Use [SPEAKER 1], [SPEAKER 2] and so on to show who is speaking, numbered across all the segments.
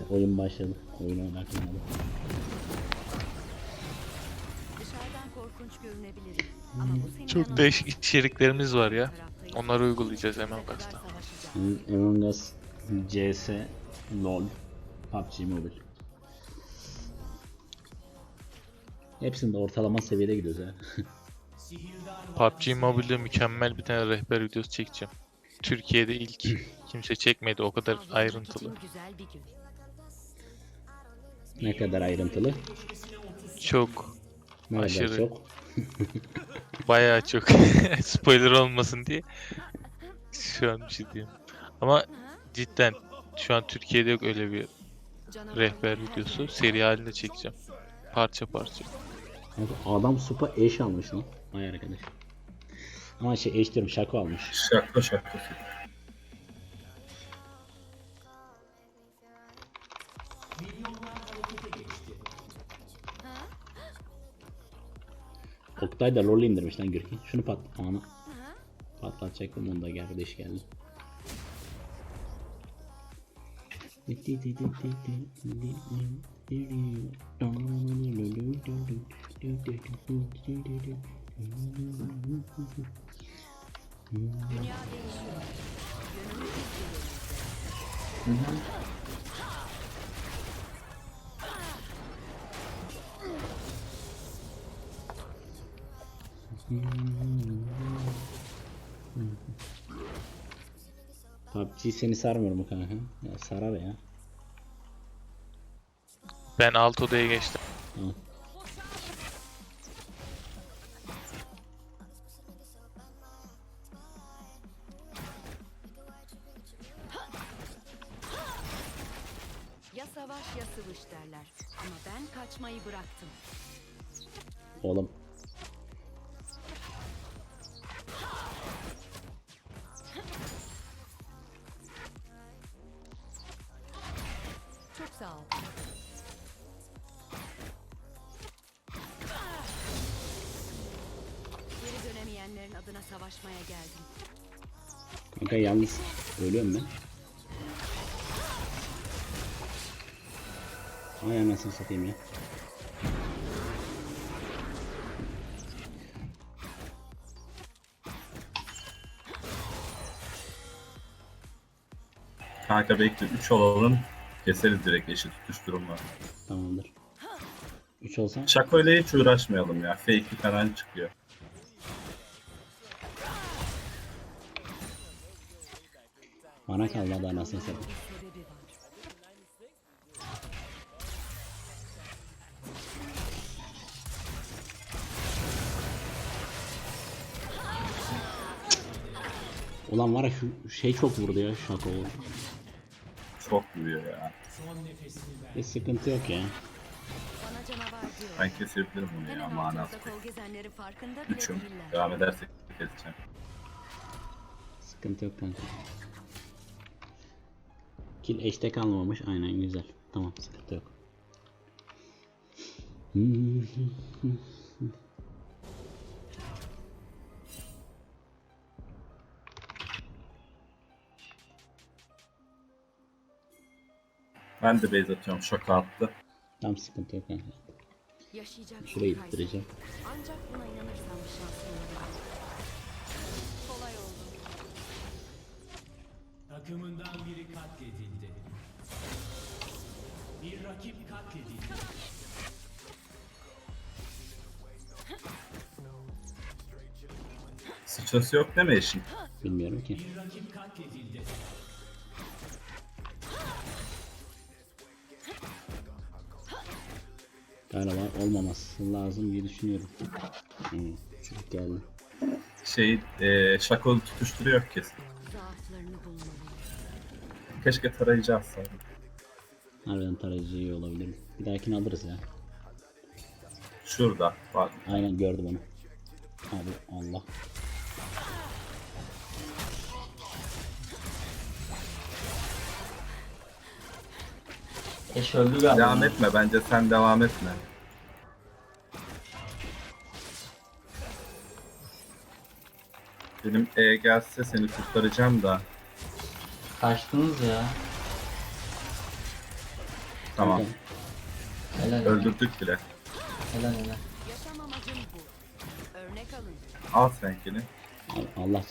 [SPEAKER 1] Neyse oyun başladı. Oyun oynarken aldım.
[SPEAKER 2] Dışarıdan korkunç görünebilir. Ama bu senin
[SPEAKER 3] Çok
[SPEAKER 2] yanında
[SPEAKER 3] değişik içeriklerimiz var ya.
[SPEAKER 2] taraftayız.
[SPEAKER 3] Onları uygulayacağız hemen başta.
[SPEAKER 2] savaşacağız.
[SPEAKER 1] Among Us, CS, LoL, PUBG Mobile. Hepsinde ortalama seviyede gidiyoruz ha.
[SPEAKER 3] PUBG Mobile'de mükemmel bir tane rehber videosu çekeceğim. Türkiye'de ilk kimse çekmedi o kadar ayrıntılı.
[SPEAKER 2] için güzel bir gün.
[SPEAKER 1] Ne kadar ayrıntılı,
[SPEAKER 3] Çok
[SPEAKER 1] ne kadar
[SPEAKER 3] Aşırı.
[SPEAKER 1] çok.
[SPEAKER 3] bayağı çok spoiler olmasın diye şu an bir şey diyeyim. Ama cidden şu an Türkiye'de yok öyle bir rehber videosu. Seri halinde çekeceğim. Parça parça.
[SPEAKER 1] Adam supa eş almış lan. Vay arkadaş. Ama şey eş diyorum şako almış.
[SPEAKER 4] Şaka şakası.
[SPEAKER 1] Oktay da LoL indirmiş lan Gürki. Şunu pat... Ana. Patlatacaktım onu da kardeş geldi.
[SPEAKER 2] Dünya değişiyor.
[SPEAKER 1] PUBG seni sarmıyor mu kanka? Ya sarar ya.
[SPEAKER 3] Ben alt odaya geçtim.
[SPEAKER 1] Tamam.
[SPEAKER 2] Dönemeyenlerin adına savaşmaya geldim.
[SPEAKER 1] Kanka yalnız ölüyorum ben. Ay anasını satayım ya.
[SPEAKER 4] Kanka bekle 3 olalım. Keseriz direkt eşit tutuşturma.
[SPEAKER 1] Tamamdır. 3 olsa
[SPEAKER 4] Şako ile hiç uğraşmayalım ya. Fake'li falan çıkıyor.
[SPEAKER 1] Kalmadı anasını satayım. Ulan var ya şu şey çok vurdu ya şaka oldu.
[SPEAKER 4] Çok vuruyor ya.
[SPEAKER 1] Bir sıkıntı yok ya.
[SPEAKER 4] Ben kesebilirim bunu ya manası. Üçüm.
[SPEAKER 2] değiller.
[SPEAKER 4] Devam edersek keseceğim.
[SPEAKER 1] Sıkıntı yok kanka. Kill eşte kalmamış. Aynen güzel. Tamam sıkıntı yok.
[SPEAKER 4] Ben de base atıyorum. Şaka attı.
[SPEAKER 1] Tamam sıkıntı yok.
[SPEAKER 2] Yaşayacak
[SPEAKER 1] Şurayı ittireceğim.
[SPEAKER 2] Ancak buna inanırsam şansım olur.
[SPEAKER 5] Takımından biri katledildi. Bir rakip katledildi.
[SPEAKER 4] Sıçrası yok deme eşin.
[SPEAKER 1] Bilmiyorum ki.
[SPEAKER 5] Bir rakip katledildi.
[SPEAKER 1] Galiba olmaması lazım diye düşünüyorum. Hmm, çocuk geldi.
[SPEAKER 4] Şey, e, şakolu tutuşturuyor kesin.
[SPEAKER 2] Zaaflarını.
[SPEAKER 4] Keşke tarayıcı atsaydım.
[SPEAKER 1] Harbiden tarayıcı iyi olabilir. Bir dahakini alırız ya.
[SPEAKER 4] Şurada. Bak.
[SPEAKER 1] Aynen gördüm onu. Abi Allah.
[SPEAKER 6] Eş öldü galiba.
[SPEAKER 4] Devam etme bence sen devam etme. Benim E gelse seni kurtaracağım da.
[SPEAKER 6] Kaçtınız ya.
[SPEAKER 4] Tamam.
[SPEAKER 6] Helal.
[SPEAKER 4] Öldürdük bile.
[SPEAKER 6] Helal helal.
[SPEAKER 2] Yaşam amacım bu. Örnek alın.
[SPEAKER 4] Al senkini.
[SPEAKER 1] Al- Allah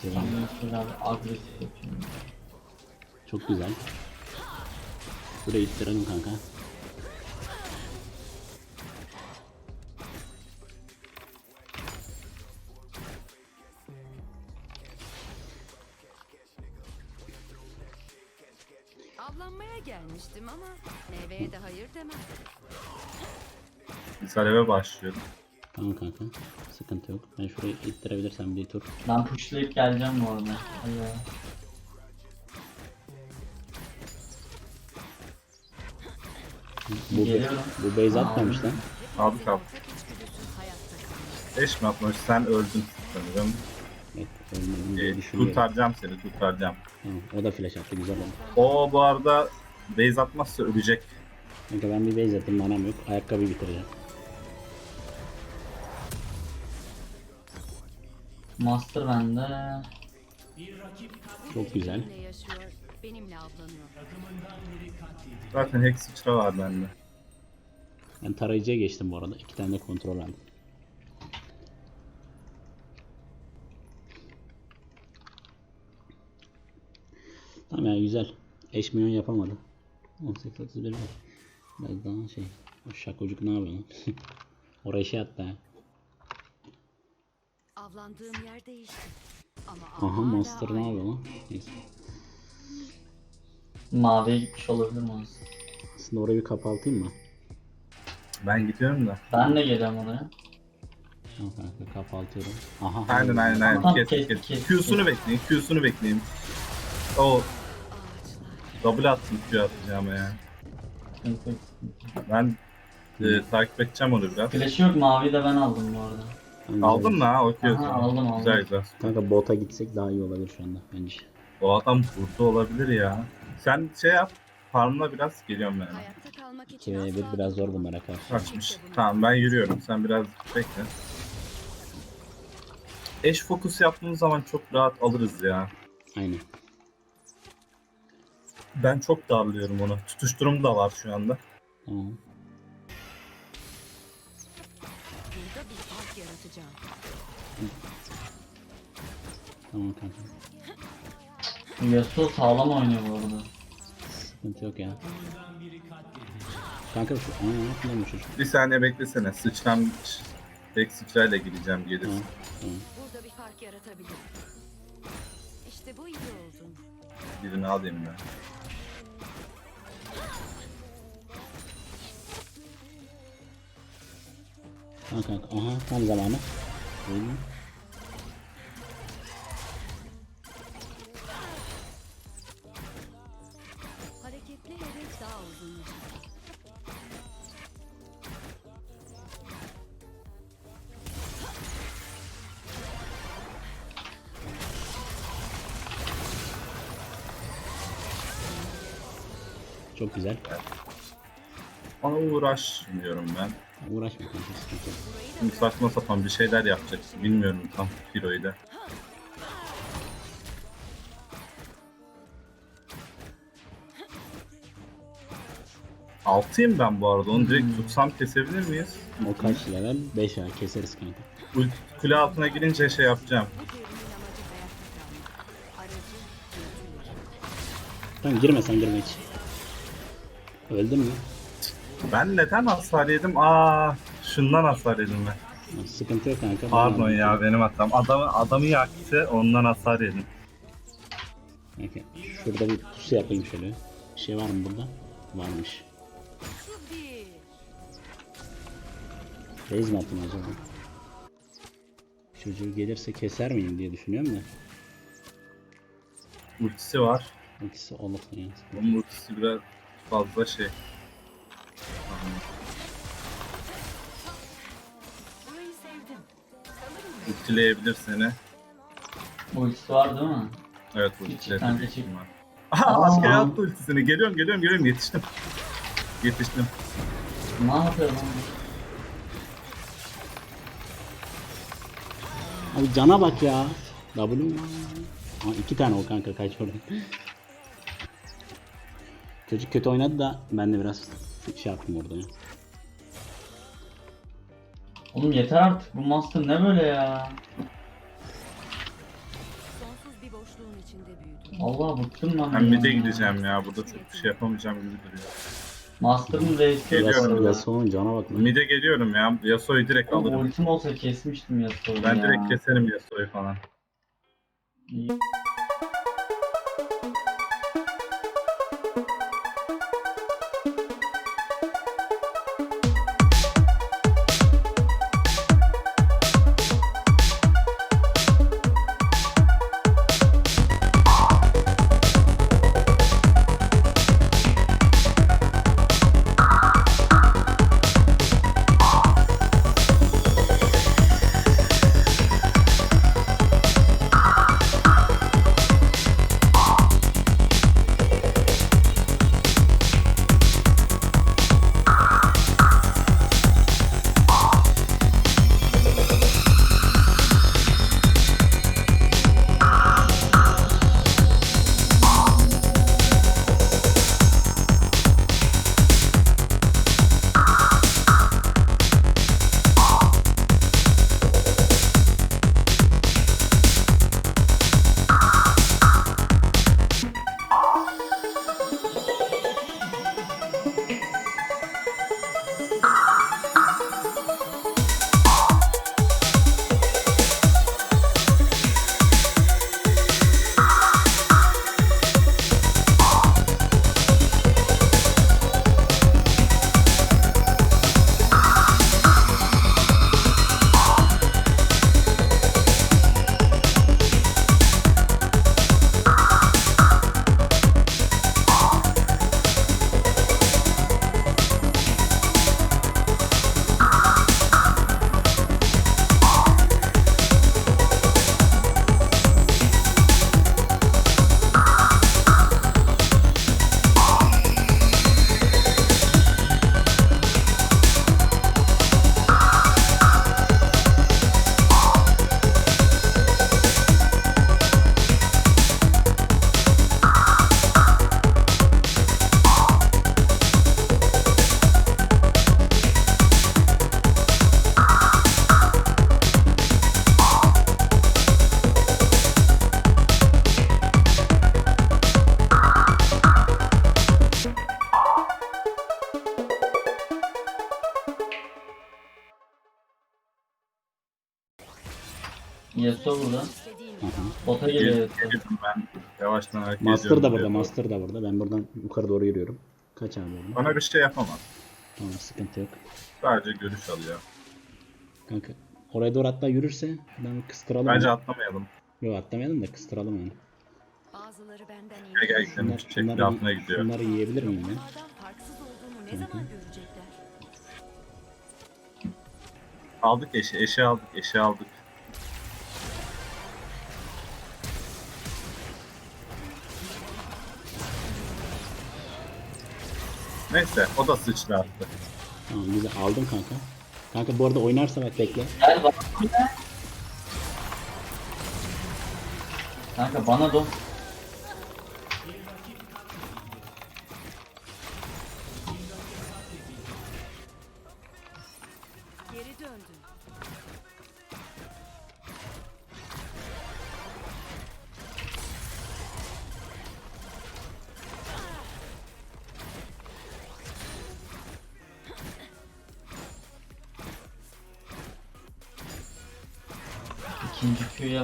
[SPEAKER 6] agresif yapıyorum.
[SPEAKER 1] Çok güzel. Burayı ittirelim kanka.
[SPEAKER 2] Avlanmaya gelmiştim ama meyveye de hayır demem.
[SPEAKER 4] Biz aleve başlıyoruz.
[SPEAKER 1] Tamam kanka. Sıkıntı yok. Ben şurayı ittirebilirsem bir tur.
[SPEAKER 6] Ben pushlayıp geleceğim bu arada. Hadi.
[SPEAKER 1] Bu,
[SPEAKER 6] Geliyorum.
[SPEAKER 1] bu base atmamış lan.
[SPEAKER 4] Abi.
[SPEAKER 2] Hayatta kalmak.
[SPEAKER 4] Eş mi atmış? Sen öldün sanırım.
[SPEAKER 1] Evet, ölmedim diye
[SPEAKER 4] Ee,
[SPEAKER 1] düşünüyorum.
[SPEAKER 4] kurtaracağım seni, kurtaracağım.
[SPEAKER 1] O da flash attı güzel oldu.
[SPEAKER 4] O bu arada base atmazsa ölecek.
[SPEAKER 1] Kanka ben bir base atayım manam yok. Ayakkabıyı bitireceğim.
[SPEAKER 6] Master bende.
[SPEAKER 1] Çok güzel.
[SPEAKER 2] Benimle avlanıyor.
[SPEAKER 4] Zaten hack sıçra var bende.
[SPEAKER 1] Ben tarayıcıya geçtim bu arada. İki tane de kontrol aldım. Tamam ya güzel. Eş milyon yapamadı. 18 31 var. Biraz daha şey. O şakocuk ne yapıyor lan? Oraya şey attı ha.
[SPEAKER 2] Avlandığım yer değişti. Ama
[SPEAKER 1] Aha Master ne yapıyor lan? Neyse.
[SPEAKER 6] Maviye gitmiş olabilir Master.
[SPEAKER 1] Aslında orayı bir kapatayım mı?
[SPEAKER 4] Ben gidiyorum da.
[SPEAKER 6] Ben de geliyorum oraya.
[SPEAKER 1] Tamam kanka kapatıyorum. Aha.
[SPEAKER 4] Aynen aynen aynen. Kes
[SPEAKER 6] kes,
[SPEAKER 4] Q'sunu bekleyin, Q'sunu bekleyin. O. double attım Q atacağım ya.
[SPEAKER 6] Sıkıntı yok, sıkıntı yok.
[SPEAKER 4] Ben e, takip edeceğim onu biraz.
[SPEAKER 6] Flash'ı yok maviyi de ben aldım bu arada.
[SPEAKER 1] Tamam,
[SPEAKER 4] Aldın mı ha? Okey o
[SPEAKER 6] Aha, aldım, aldım.
[SPEAKER 4] Güzel güzel.
[SPEAKER 1] Kanka bota gitsek daha iyi olabilir şu anda bence.
[SPEAKER 4] O adam burada olabilir ya. Sen şey yap. Farmla biraz geliyorum ben.
[SPEAKER 2] Hayatta kalmak
[SPEAKER 1] 2
[SPEAKER 2] için
[SPEAKER 1] ve 1
[SPEAKER 2] asla
[SPEAKER 1] biraz zor bunlara karşı.
[SPEAKER 4] Kaçmış. Tamam ben yürüyorum. Sen biraz bekle. Eş fokus yaptığımız zaman çok rahat alırız ya.
[SPEAKER 1] Aynen.
[SPEAKER 4] Ben çok darlıyorum onu. Tutuşturum da var şu anda.
[SPEAKER 1] Tamam.
[SPEAKER 2] Burada bir fark yaratacağım.
[SPEAKER 1] Tamam kanka.
[SPEAKER 6] Yasuo sağlam oynuyor bu arada.
[SPEAKER 1] Sıkıntı yok ya. Kanka şu yapıyor bu çocuk?
[SPEAKER 4] Bir saniye beklesene. Sıçram tek sıçrayla gireceğim gelir.
[SPEAKER 1] Tamam. Tamam.
[SPEAKER 2] Burada bir fark yaratabilirim. İşte bu iyi oldu.
[SPEAKER 4] Birini alayım ben.
[SPEAKER 1] Tamam kanka. Aha tam zamanı. Değil mi?
[SPEAKER 2] Hareketli hedef daha uzun.
[SPEAKER 1] Çok güzel.
[SPEAKER 4] Ona uğraşmıyorum ben.
[SPEAKER 1] Uğraşma kanka sıkıntı yok.
[SPEAKER 4] Şimdi saçma sapan bir şeyler yapacak. Bilmiyorum tam Hero'yu da. Altıyım ben bu arada. Onu direkt tutsam kesebilir miyiz?
[SPEAKER 1] O kaç level? 5 ay keseriz kanka.
[SPEAKER 4] Ult- Kule altına girince şey yapacağım.
[SPEAKER 1] Tamam girme sen girme hiç. Öldün mü?
[SPEAKER 4] Ben neden hasar yedim? Aa, şundan hasar yedim ben.
[SPEAKER 1] Sıkıntı yok kanka.
[SPEAKER 4] Pardon ya benim hatam. Adamı, adamı yaktı ondan hasar yedim.
[SPEAKER 1] Kanka, şurada bir pusu yapayım şöyle. Bir şey var mı burada? Varmış. Raise mi attım acaba? Çocuğu gelirse keser miyim diye düşünüyorum da.
[SPEAKER 4] Ultisi var.
[SPEAKER 1] İkisi olmasın ya.
[SPEAKER 4] Onun ultisi biraz fazla şey. Ultileyebilir seni.
[SPEAKER 6] Ultisi var değil mi?
[SPEAKER 4] Evet ultileyebilir.
[SPEAKER 6] de
[SPEAKER 4] büyük
[SPEAKER 6] çek-
[SPEAKER 4] ihtimal. Aha
[SPEAKER 6] Aa.
[SPEAKER 4] asker attı ultisini. Geliyorum geliyorum geliyorum yetiştim. Yetiştim.
[SPEAKER 6] Ne yapıyor lan?
[SPEAKER 1] Abi cana bak ya. W? Aa, iki tane o kanka kaç oradan. Çocuk kötü oynadı da ben de biraz şey yaptım orada ya.
[SPEAKER 6] Oğlum yeter artık bu master ne böyle ya?
[SPEAKER 2] Sonsuz bir boşluğun içinde büyüdüm.
[SPEAKER 6] Allah bıktım lan.
[SPEAKER 4] Ben mid'e
[SPEAKER 6] ya.
[SPEAKER 4] gideceğim ya. Burada çok bir şey yapamayacağım gibi duruyor.
[SPEAKER 6] Master'ın reisi
[SPEAKER 4] Geliyorum.
[SPEAKER 1] Yas Yasuo'nun cana bak lan.
[SPEAKER 4] Mid'e geliyorum ya. Yasuo'yu direkt
[SPEAKER 6] Oğlum
[SPEAKER 4] alırım.
[SPEAKER 6] ultim olsa kesmiştim Yasuo'yu
[SPEAKER 4] Ben
[SPEAKER 6] ya.
[SPEAKER 4] direkt keserim Yasuo'yu falan.
[SPEAKER 6] İyi. Yasuo burada.
[SPEAKER 2] İstediğim
[SPEAKER 1] Hı hı.
[SPEAKER 6] Bota geliyor Yasuo.
[SPEAKER 4] Ben. Yavaştan hareket
[SPEAKER 1] Master
[SPEAKER 4] ediyorum
[SPEAKER 1] da burada,
[SPEAKER 4] buraya.
[SPEAKER 1] Master da burada. Ben buradan yukarı doğru yürüyorum. Kaç abi oradan?
[SPEAKER 4] Bana bir şey yapamaz.
[SPEAKER 1] Tamam sıkıntı yok.
[SPEAKER 4] Sadece görüş alıyor.
[SPEAKER 1] Kanka oraya doğru hatta yürürse ben kıstıralım.
[SPEAKER 4] Bence
[SPEAKER 1] onu.
[SPEAKER 4] atlamayalım.
[SPEAKER 1] Yok atlamayalım da kıstıralım yani.
[SPEAKER 2] Bazıları benden iyi.
[SPEAKER 4] Gel gel gidelim.
[SPEAKER 1] Bunlar,
[SPEAKER 4] altına gidiyor.
[SPEAKER 1] bunları yiyebilir miyim ben?
[SPEAKER 2] Dünyadan farksız olduğumu ne zaman görecekler?
[SPEAKER 4] Aldık eşi. Eşi aldık. Eşi aldık. Neyse o da sıçra attı.
[SPEAKER 1] Tamam güzel aldım kanka. Kanka bu arada oynarsa bak bekle.
[SPEAKER 6] Gel bana. Kanka bana don.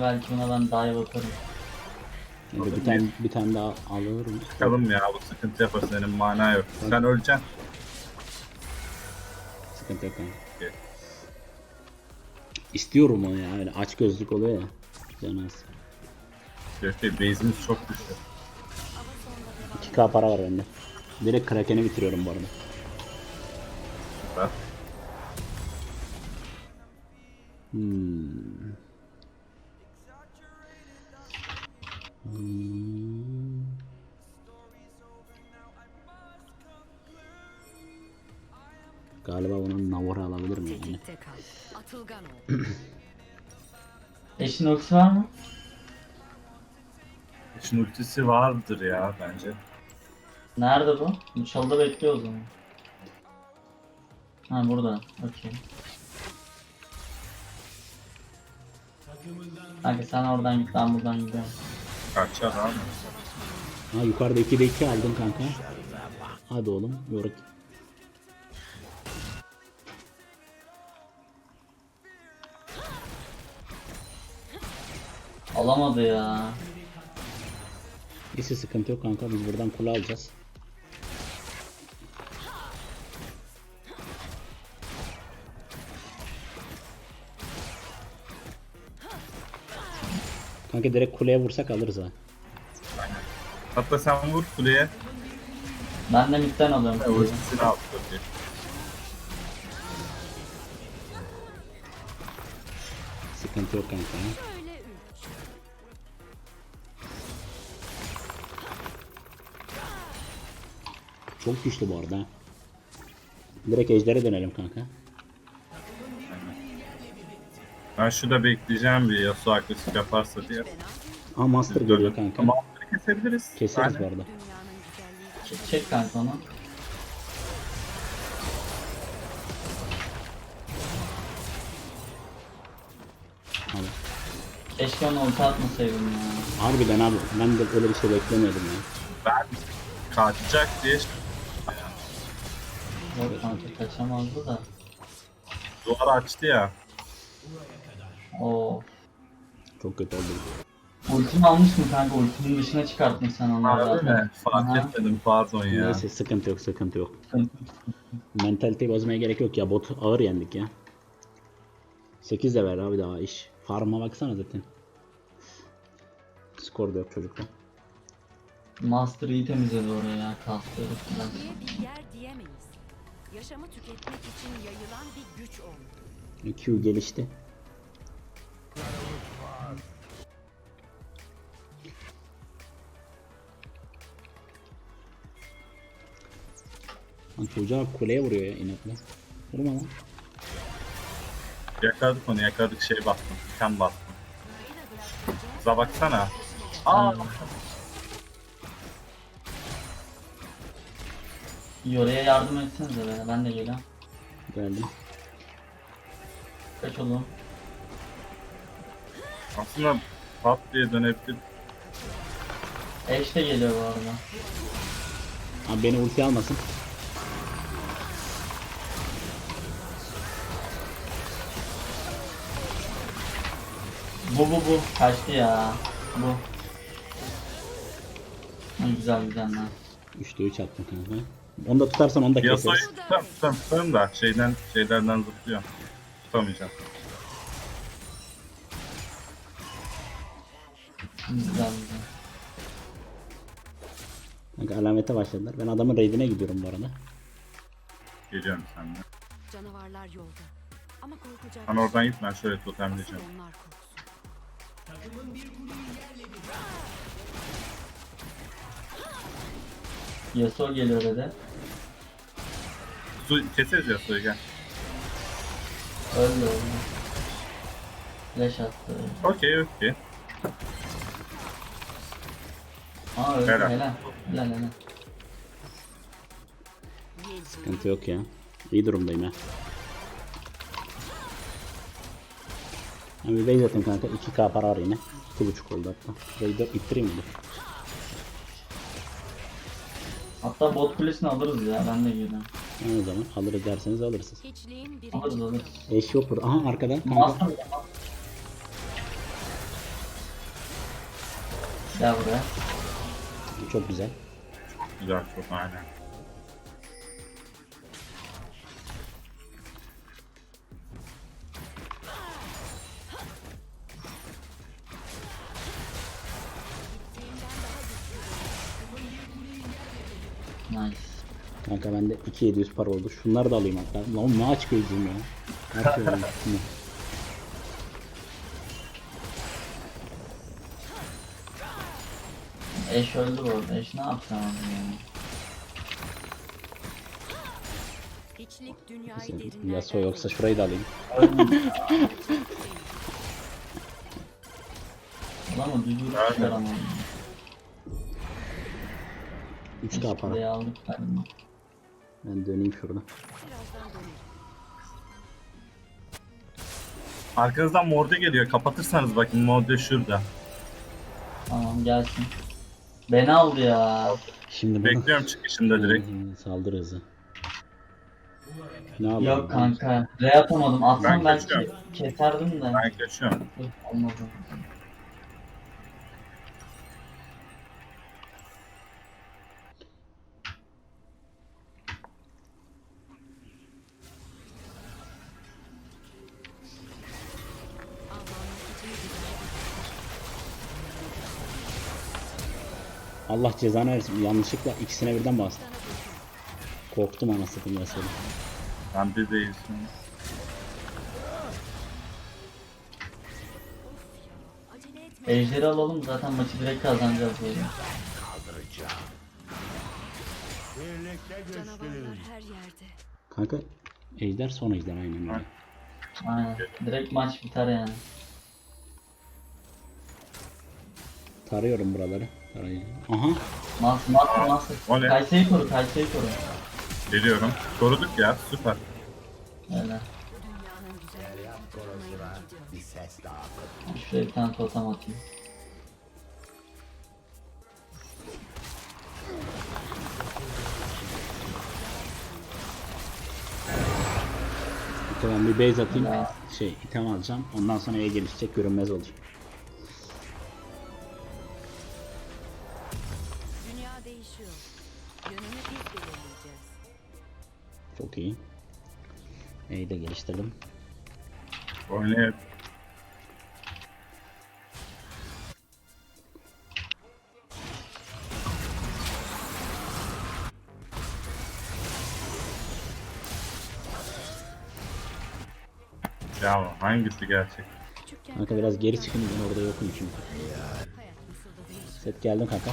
[SPEAKER 6] Belki ona ben dive atarım.
[SPEAKER 1] Kanka bir tane bir tane daha alırım.
[SPEAKER 4] Bakalım ya bu sıkıntı yapar senin mana yok. Sen öleceksin.
[SPEAKER 1] Sıkıntı yok kanka.
[SPEAKER 4] Okey.
[SPEAKER 1] İstiyorum onu ya öyle aç gözlük oluyor ya. Canı az.
[SPEAKER 4] Gökçe base'imiz çok düştü.
[SPEAKER 1] 2k para var bende. Direkt Kraken'i bitiriyorum bu arada.
[SPEAKER 4] Bak.
[SPEAKER 1] Hmm. Hmm. Galiba bunun Navora alabilir miyim yani?
[SPEAKER 6] Eşin ultisi var mı?
[SPEAKER 4] İşin ultisi vardır ya bence.
[SPEAKER 6] Nerede bu? Çalıda bekliyor o zaman. Ha burada. Okey. Kanka sen oradan git ben buradan gidiyorum.
[SPEAKER 4] Kaçar abi.
[SPEAKER 1] Ha yukarıda 2'de 2 aldın kanka. Hadi oğlum yoruk.
[SPEAKER 6] Alamadı ya.
[SPEAKER 1] Neyse sıkıntı yok kanka biz buradan kule alacağız. Kanka direkt kuleye vursak alırız ha.
[SPEAKER 4] Hatta sen vur kuleye.
[SPEAKER 6] Ben de midden alıyorum.
[SPEAKER 4] O ikisini al.
[SPEAKER 1] Sıkıntı yok kanka. Çok güçlü bu arada. Direkt ejdere dönelim kanka.
[SPEAKER 4] Ben şurada bekleyeceğim bir Yasuo agresif yaparsa diye.
[SPEAKER 1] Aa master geliyor kanka.
[SPEAKER 4] Ama onları kesebiliriz.
[SPEAKER 1] Keseriz
[SPEAKER 4] Aynen.
[SPEAKER 1] bu arada.
[SPEAKER 6] Çek, çek kanka onu.
[SPEAKER 1] Abi.
[SPEAKER 6] Keşke onu ulti atmasaydım ya.
[SPEAKER 1] Harbiden abi ben de öyle bir şey beklemiyordum ya.
[SPEAKER 4] Ben kaçacak diye
[SPEAKER 6] Yok kanka kaçamazdı da.
[SPEAKER 4] duvar açtı ya.
[SPEAKER 6] Oo.
[SPEAKER 1] Çok kötü oldu.
[SPEAKER 6] Ultimi almış mı kanka? Ultinin dışına çıkarttın sen onu
[SPEAKER 4] Harbi
[SPEAKER 6] zaten.
[SPEAKER 4] mi? Fark
[SPEAKER 6] Aha.
[SPEAKER 4] etmedim pardon ya.
[SPEAKER 1] Neyse sıkıntı yok sıkıntı yok. Mentaliteyi bozmaya gerek yok ya bot ağır yendik ya. 8 de ver abi daha iş. Farm'a baksana zaten. Skor da yok çocukta.
[SPEAKER 6] Master iyi temizledi oraya ya. Kastı falan.
[SPEAKER 2] Diye bir yer diyemeyiz. Yaşamı tüketmek için yayılan bir güç olmalı.
[SPEAKER 1] Q gelişti. Lan çocuğa kuleye vuruyor ya inatla. Vurma lan.
[SPEAKER 4] Yakaladık onu yakaladık şey bastım. Diken bastım. Kıza baksana. Aa.
[SPEAKER 6] Yoraya yardım etsenize be. Ben de geliyorum.
[SPEAKER 1] Geldim.
[SPEAKER 6] Kaç oğlum.
[SPEAKER 4] Aslında pat diye dönebilir.
[SPEAKER 6] Eş de geliyor bu arada.
[SPEAKER 1] Abi beni ulti almasın.
[SPEAKER 6] Bu bu bu. Kaçtı ya. Bu. Ha, güzel güzel lan.
[SPEAKER 1] 3'te 3 attım kanka. Onu da tutarsan onu da keseriz.
[SPEAKER 4] tutam tutam tutarım da şeyden şeylerden zıplıyor. Tutamayacağım.
[SPEAKER 6] Güzel.
[SPEAKER 1] Kanka alamete başladılar. Ben adamın raidine gidiyorum bu arada.
[SPEAKER 4] Geliyorum seninle.
[SPEAKER 2] Canavarlar yolda. Ama korkacak
[SPEAKER 4] Sen
[SPEAKER 2] bir
[SPEAKER 4] oradan
[SPEAKER 2] şey
[SPEAKER 4] git ben şöyle totemleyeceğim.
[SPEAKER 2] Onlar korksun.
[SPEAKER 6] Yasuo geliyor dedi.
[SPEAKER 4] Su keseriz Yasuo'yu gel.
[SPEAKER 6] Öldü öldü. Flash attı.
[SPEAKER 4] Okey okey.
[SPEAKER 6] Aa öldü
[SPEAKER 4] Helal.
[SPEAKER 6] helal. Helal helal.
[SPEAKER 1] Sıkıntı yok ya. İyi durumdayım ha. Ben bir base atayım kanka. 2k para var yine. 2.5 oldu hatta. Raid'i ittireyim mi?
[SPEAKER 6] Hatta bot kulesini alırız ya ben de geliyorum.
[SPEAKER 1] Yani o zaman alırız derseniz alırsınız.
[SPEAKER 2] Hiçliğin
[SPEAKER 6] Alırız
[SPEAKER 2] birinci
[SPEAKER 6] alırız.
[SPEAKER 1] Eş yok burada. Aha arkadan kanka.
[SPEAKER 6] Master Gel buraya.
[SPEAKER 1] Çok güzel.
[SPEAKER 4] Güzel çok aynen.
[SPEAKER 6] Nice.
[SPEAKER 1] Kanka bende 2700 para oldu. Şunları da alayım hatta. Lan ne aç gözlüğüm ya. Her şey
[SPEAKER 6] Eş öldü bu arada. Eş ne yapacağım abi ya?
[SPEAKER 2] hiçlik dünyayı derinlerden
[SPEAKER 1] Yasuo yoksa şurayı da alayım.
[SPEAKER 6] Ulan o düdüğü
[SPEAKER 4] Aynen.
[SPEAKER 6] çıkaramam.
[SPEAKER 1] 3K para.
[SPEAKER 6] Buraya aldık ben.
[SPEAKER 1] Ben döneyim şurada.
[SPEAKER 2] Birazdan.
[SPEAKER 4] Arkanızdan morde geliyor. Kapatırsanız bakın morde şurada.
[SPEAKER 6] Tamam gelsin. Beni aldı ya.
[SPEAKER 1] Şimdi bunu...
[SPEAKER 4] Bekliyorum çıkışında direkt.
[SPEAKER 1] Hı, Saldırı hızı. Ne yapalım?
[SPEAKER 6] Yok kanka. R atamadım. Atsam
[SPEAKER 4] Ben
[SPEAKER 6] belki
[SPEAKER 4] kaçıyorum.
[SPEAKER 6] keserdim de.
[SPEAKER 4] Ben kaçıyorum.
[SPEAKER 6] Olmadı.
[SPEAKER 1] Allah cezanı versin. Yanlışlıkla ikisine birden bastım. Korktum anasını satayım mesela.
[SPEAKER 4] Ben bir değilsin.
[SPEAKER 2] Acele etme.
[SPEAKER 6] Ejderi alalım zaten maçı direkt kazanacağız böyle.
[SPEAKER 2] Canavarlar her yerde.
[SPEAKER 1] Kanka ejder son ejder aynen öyle.
[SPEAKER 6] Aynen. Direkt maç biter yani.
[SPEAKER 1] Tarıyorum buraları. Tarayıcı. Aha.
[SPEAKER 6] Mas mas mas.
[SPEAKER 4] O ne?
[SPEAKER 6] Kayseri koru Kayseri koru.
[SPEAKER 4] Geliyorum. Koruduk ya süper.
[SPEAKER 6] Öyle. Şuraya bir tane totem atayım.
[SPEAKER 1] Tamam bir base atayım. Şey item alacağım. Ondan sonra E'ye gelişecek görünmez olacak. E'yi de geliştirdim.
[SPEAKER 4] Oynayıp. Ya hangisi gerçek?
[SPEAKER 1] Kanka biraz geri çıkın ben orada yokum çünkü. Set geldim kanka.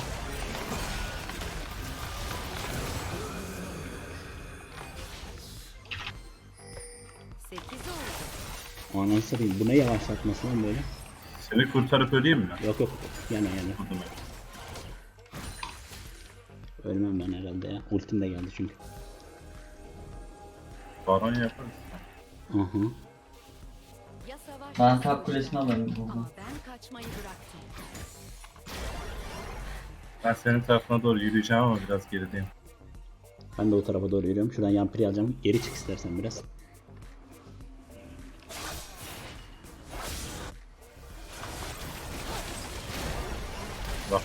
[SPEAKER 1] Ananı satayım. Bu ne yavaşlatması lan böyle?
[SPEAKER 4] Seni kurtarıp öleyim mi?
[SPEAKER 1] Yok yok. Yana yana.
[SPEAKER 4] Vurdum.
[SPEAKER 1] Ölmem ben herhalde ya. Ultim de geldi çünkü.
[SPEAKER 4] Baron yaparız.
[SPEAKER 1] Aha.
[SPEAKER 2] Ya savaş
[SPEAKER 6] Ben top kulesini alayım
[SPEAKER 2] Ama
[SPEAKER 6] buradan.
[SPEAKER 2] ben kaçmayı bıraktım.
[SPEAKER 4] Ben senin tarafına doğru yürüyeceğim ama biraz gerideyim.
[SPEAKER 1] Ben de o tarafa doğru yürüyorum. Şuradan yampiri alacağım. Geri çık istersen biraz.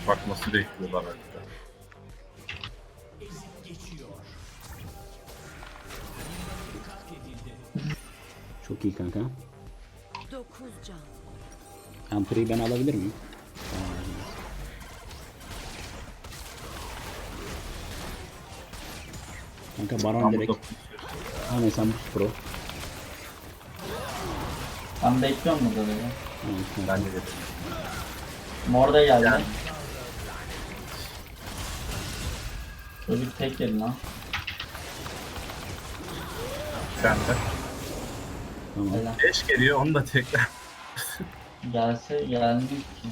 [SPEAKER 4] Bak bak nasıl bekliyorlar hatta.
[SPEAKER 1] Çok iyi kanka.
[SPEAKER 2] Dokuz can.
[SPEAKER 1] Yampiri'yi ben alabilir miyim? Kanka baron
[SPEAKER 4] Ben
[SPEAKER 1] direkt. Aynen sen pro.
[SPEAKER 6] Ben bekliyorum burada böyle.
[SPEAKER 4] Ben de dedim.
[SPEAKER 6] Mor da geldi.
[SPEAKER 4] Yani.
[SPEAKER 6] Çocuk tek yedi lan.
[SPEAKER 4] Sen de.
[SPEAKER 1] Tamam.
[SPEAKER 6] Helal.
[SPEAKER 4] Geliyor onu da tekrar.
[SPEAKER 6] Gelse gelmez ki.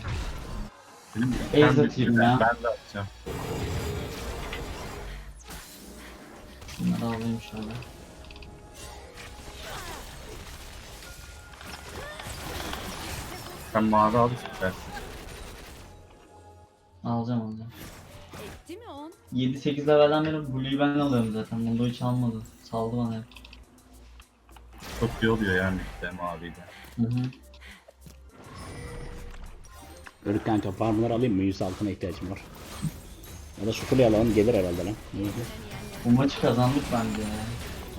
[SPEAKER 4] Benim ben
[SPEAKER 6] atayım
[SPEAKER 4] bitirdim,
[SPEAKER 6] ya.
[SPEAKER 4] Ben de atacağım.
[SPEAKER 6] Şunları alayım şöyle.
[SPEAKER 4] Sen mavi al istersin.
[SPEAKER 6] Alacağım alacağım.
[SPEAKER 2] Etti mi on?
[SPEAKER 6] 7-8 levelden beri Blue'yu ben alıyorum zaten. Bunda hiç almadı. Saldı bana hep.
[SPEAKER 4] Çok iyi oluyor yani işte maviyle.
[SPEAKER 6] Hı hı.
[SPEAKER 1] Örük kanka farmları alayım mı? 100 altına ihtiyacım var. Ya da şu kuleyi alalım gelir herhalde lan. Oldu?
[SPEAKER 6] Bu maçı kazandık bence ya.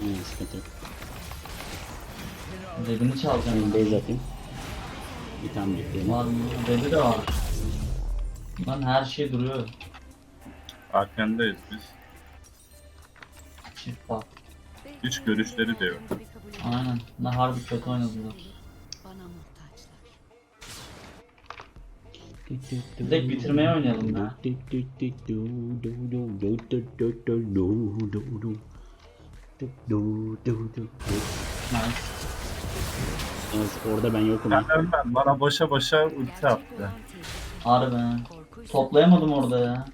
[SPEAKER 1] Aynen sıkıntı yok.
[SPEAKER 6] Redini çalacağım.
[SPEAKER 1] Ben base atayım. Bir tane bekleyeyim.
[SPEAKER 6] Var mı? Redi de var. Lan her şey duruyor.
[SPEAKER 4] Arkandayız biz.
[SPEAKER 6] Çift bak.
[SPEAKER 4] Hiç görüşleri de yok.
[SPEAKER 6] Aynen. Ne harbi kötü oynadılar.
[SPEAKER 2] Bana muhtaçlar.
[SPEAKER 6] Direkt bitirmeye oynayalım ya. Nice.
[SPEAKER 1] Evet, orada ben yokum.
[SPEAKER 4] Ben ölmem. Bana boşa boşa ulti attı.
[SPEAKER 6] Harbi. Toplayamadım orada ya.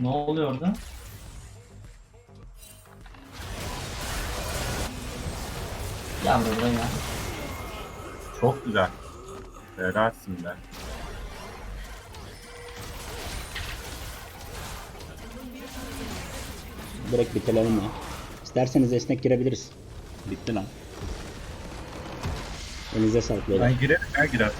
[SPEAKER 6] Ne oluyor orada? Gel buraya gel.
[SPEAKER 4] Çok güzel. Helalsin be.
[SPEAKER 1] Direkt bitirelim ya. İsterseniz esnek girebiliriz. Bitti lan. Elinize sağlık beyler.
[SPEAKER 4] Ben girerim ya girer.